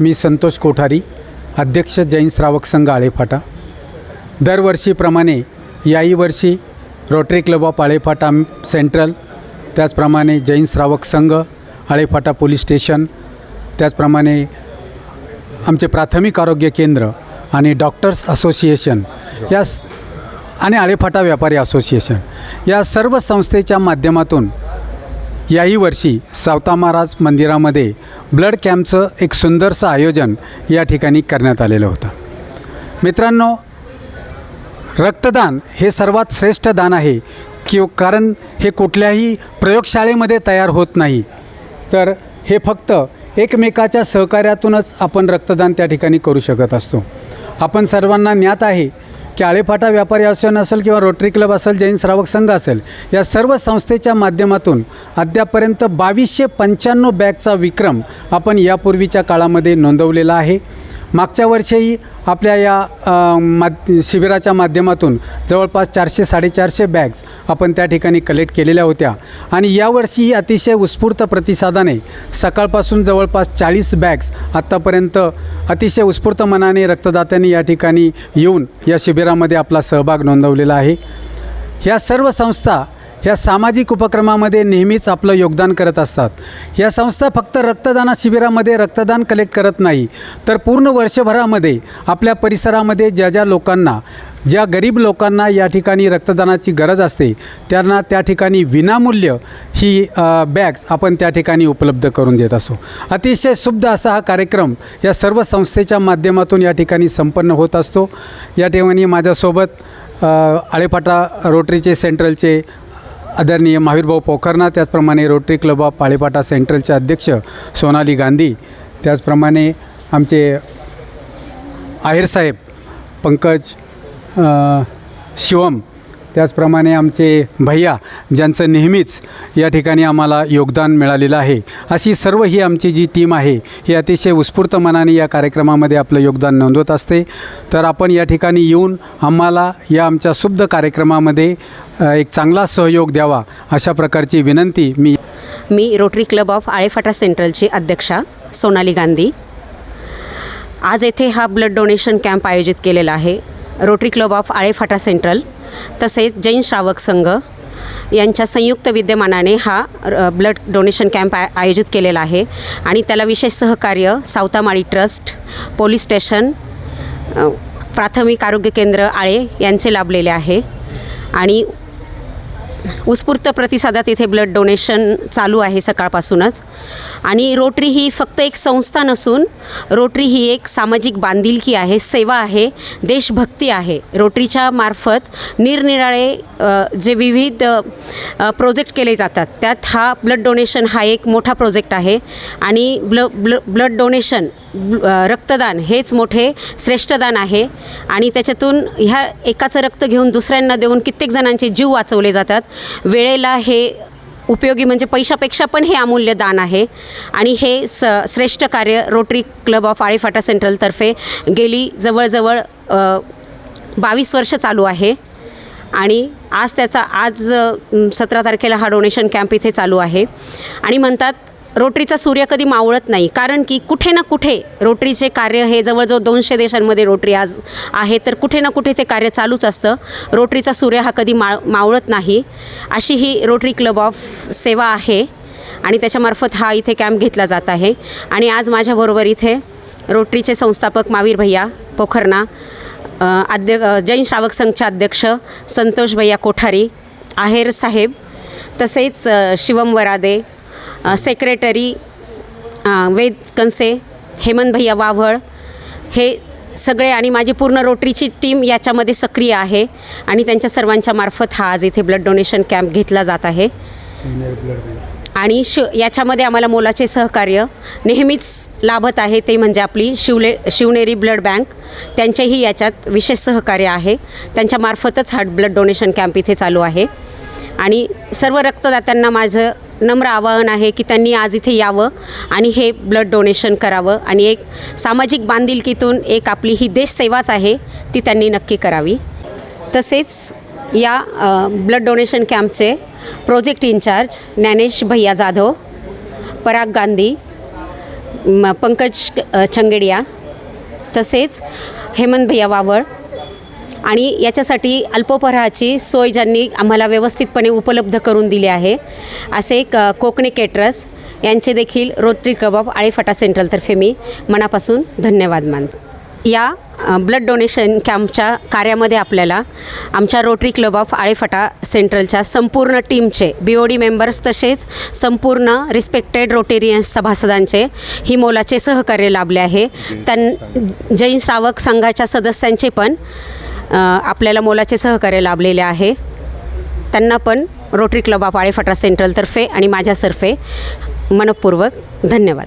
मी संतोष कोठारी अध्यक्ष जैन श्रावक संघ आळेफाटा. दरवर्षीप्रमाणे याही वर्षी rotary club of Alephata central त्याचप्रमाणे जैन श्रावक संघ आळेफाटा पोलीस स्टेशन त्याचप्रमाणे आमचे प्राथमिक आरोग्य केंद्र आणि डॉक्टर्स असोसिएशन या आणि आळेफाटा व्यापारी असोसिएशन या सर्व संस्थेच्या माध्यमातून याही वर्षी सावता महाराज मंदिरामध्ये ब्लड कॅम्पचं एक सुंदरसं आयोजन या ठिकाणी करण्यात आलेलं होतं. मित्रांनो रक्तदान हे सर्वात श्रेष्ठ दान आहे की कारण हे कुठल्याही प्रयोगशाळेमध्ये तयार होत नाही. तर हे फक्त एकमेकाच्या सहकार्यातूनच आपण रक्तदान त्या ठिकाणी करू शकत असतो. आपण सर्वांना ज्ञात आहे की आळेफाटा व्यापारी असोसिएशन असेल किंवा रोटरी क्लब असेल जैन श्रावक संघ असेल या सर्व संस्थेच्या माध्यमातून अद्यापर्यंत बावीसशे पंच्याण्णव बॅगचा विक्रम आपण यापूर्वीच्या काळामध्ये नोंदवलेला आहे. मागच्या वर्षीही आपल्या या मा माध शिबिराच्या माध्यमातून जवळपास चारशे साडेचारशे बॅग्स आपण त्या ठिकाणी कलेक्ट केलेल्या होत्या. आणि यावर्षीही अतिशय उत्स्फूर्त प्रतिसादाने सकाळपासून जवळपास चाळीस बॅग्स आत्तापर्यंत अतिशय उत्स्फूर्त मनाने रक्तदात्यांनी या ठिकाणी येऊन या शिबिरामध्ये आपला सहभाग नोंदवलेला आहे. ह्या सर्व संस्था ह्या सामाजिक उपक्रमामध्ये नेहमीच आपलं योगदान करत असतात. या संस्था फक्त रक्तदाना शिबिरामध्ये रक्तदान कलेक्ट करत नाही तर पूर्ण वर्षभरामध्ये आपल्या परिसरामध्ये ज्या ज्या लोकांना ज्या गरीब लोकांना या ठिकाणी रक्तदानाची गरज असते त्यांना त्या ठिकाणी विनामूल्य ही बॅग्स आपण त्या ठिकाणी उपलब्ध करून देत असो. अतिशय शुद्ध असा हा कार्यक्रम या सर्व संस्थेच्या माध्यमातून या ठिकाणी संपन्न होत असतो. या ठिकाणी माझ्यासोबत आळेफाटा रोटरीचे सेंट्रलचे आदरणीय महावीरभाऊ पोखरना त्याचप्रमाणे रोटरी क्लब ऑफ पाळेपाटा सेंट्रलचे अध्यक्ष सोनाली गांधी त्याचप्रमाणे आमचे आहेरसाहेब पंकज शिवम त्याचप्रमाणे आमचे भैया ज्यांचं नेहमीच या ठिकाणी आम्हाला योगदान मिळालेलं आहे अशी सर्व ही आमची जी टीम आहे ही अतिशय उत्स्फूर्त मनाने या कार्यक्रमामध्ये आपलं योगदान नोंदवत असते. तर आपण या ठिकाणी येऊन आम्हाला या आमच्या शुद्ध कार्यक्रमामध्ये एक चांगला सहयोग द्यावा अशा प्रकारची विनंती मी मी रोटरी क्लब ऑफ आळेफाटा सेंट्रलची अध्यक्षा सोनाली गांधी. आज येथे हा ब्लड डोनेशन कॅम्प आयोजित केलेला आहे. Rotary club of Alephata central. तसेच जैन श्रावक संघ यांच्या संयुक्त विद्यमानाने हा ब्लड डोनेशन कॅम्प आय आयोजित केलेला आहे. आणि त्याला विशेष सहकार्य सावतामाळी ट्रस्ट पोलीस स्टेशन प्राथमिक आरोग्य केंद्र आळे यांचे लाभलेले आहे. आणि उत्स्फूर्त प्रतिसादात इथे ब्लड डोनेशन चालू आहे सकाळपासूनच. आणि रोटरी ही फक्त एक संस्था नसून रोटरी ही एक सामाजिक बांधिलकी आहे सेवा आहे देशभक्ती आहे. रोटरीच्या मार्फत निरनिराळे जे विविध प्रोजेक्ट केले जातात त्यात हा ब्लड डोनेशन हा एक मोठा प्रोजेक्ट आहे आणि ब्ल ब्ल ब्लड डोनेशन ब्ल- रक्तदान हेच मोठे श्रेष्ठदान आहे आणि त्याच्यातून ह्या एकाचं रक्त घेऊन दुसऱ्यांना देऊन कित्येक जणांचे जीव वाचवले जातात. वेळेला हे उपयोगी म्हणजे पैशापेक्षा पण हे अमूल्य दान आहे. आणि हे स श्रेष्ठ कार्य रोटरी क्लब ऑफ आळेफाटा सेंट्रलतर्फे गेली जवळजवळ बावीस वर्ष चालू आहे. आणि आज त्याचा आज सतरा तारखेला हा डोनेशन कॅम्प इथे चालू आहे. आणि म्हणतात रोटरीचा सूर्य कधी मावळत नाही. कारण की कुठे ना कुठे रोटरीचे कार्य हे जवळजवळ दोनशे देशांमध्ये रोटरी आज आहे तर कुठे ना कुठे ते कार्य चालूच असतं. रोटरीचा सूर्य हा कधी माळ मावळत नाही. अशी ही रोटरी क्लब ऑफ सेवा आहे आणि त्याच्यामार्फत हा इथे कॅम्प घेतला जात आहे. आणि आज माझ्याबरोबर इथे रोटरीचे संस्थापक मावीर भैया पोखरणा अध्य जैन श्रावक संघचे अध्यक्ष संतोष भैया कोठारी आहेर साहेब तसेच शिवम वरादे सेक्रेटरी वेद कंसे हेमंत भैया वाव्हळ हे सगळे आणि माझी पूर्ण रोटरीची टीम याच्यामध्ये सक्रिय आहे आणि त्यांच्या सर्वांच्या मार्फत हा आज इथे ब्लड डोनेशन कॅम्प घेतला जात आहे. आणि शिव याच्यामध्ये आम्हाला मोलाचे सहकार्य नेहमीच लाभत आहे ते म्हणजे आपली शिवले शिवनेरी ब्लड बँक त्यांचेही याच्यात विशेष सहकार्य आहे. त्यांच्यामार्फतच हा ब्लड डोनेशन कॅम्प इथे चालू आहे. आणि सर्व रक्तदात्यांना माझं नम्र आवाहन आहे की त्यांनी आज इथे यावं आणि हे ब्लड डोनेशन करावं. आणि एक सामाजिक बांधिलकीतून एक आपली ही देशसेवाच आहे ती त्यांनी नक्की करावी. तसेच या ब्लड डोनेशन कॅम्पचे प्रोजेक्ट इन्चार्ज ज्ञानेश भैया जाधव पराग गांधी पंकज अ, चंगेडिया तसेच हेमंत भैया वावळ आणि याच्यासाठी अल्पोपहाराची सोय ज्यांनी आम्हाला व्यवस्थितपणे उपलब्ध करून दिली आहे असे क कोकणी केटरस यांचे देखील रोटरी क्लब ऑफ आळेफाटा सेंट्रलतर्फे मी मनापासून धन्यवाद मानतो. या ब्लड डोनेशन कॅम्पच्या कार्यामध्ये आपल्याला आमच्या रोटरी क्लब ऑफ आळेफाटा सेंट्रलच्या संपूर्ण टीमचे बी ओ डी मेंबर्स तसेच संपूर्ण रिस्पेक्टेड रोटेरियन्स सभासदांचे ही मोलाचे सहकार्य लाभले आहे. त्यां जैन श्रावक संघाच्या सदस्यांचे पण आपल्याला मोलाचे सहकार्य लाभलेले आहे. त्यांना पण रोटरी क्लब ऑफ आळेफाटा सेंट्रलतर्फे आणि माझ्यातर्फे मनपूर्वक धन्यवाद.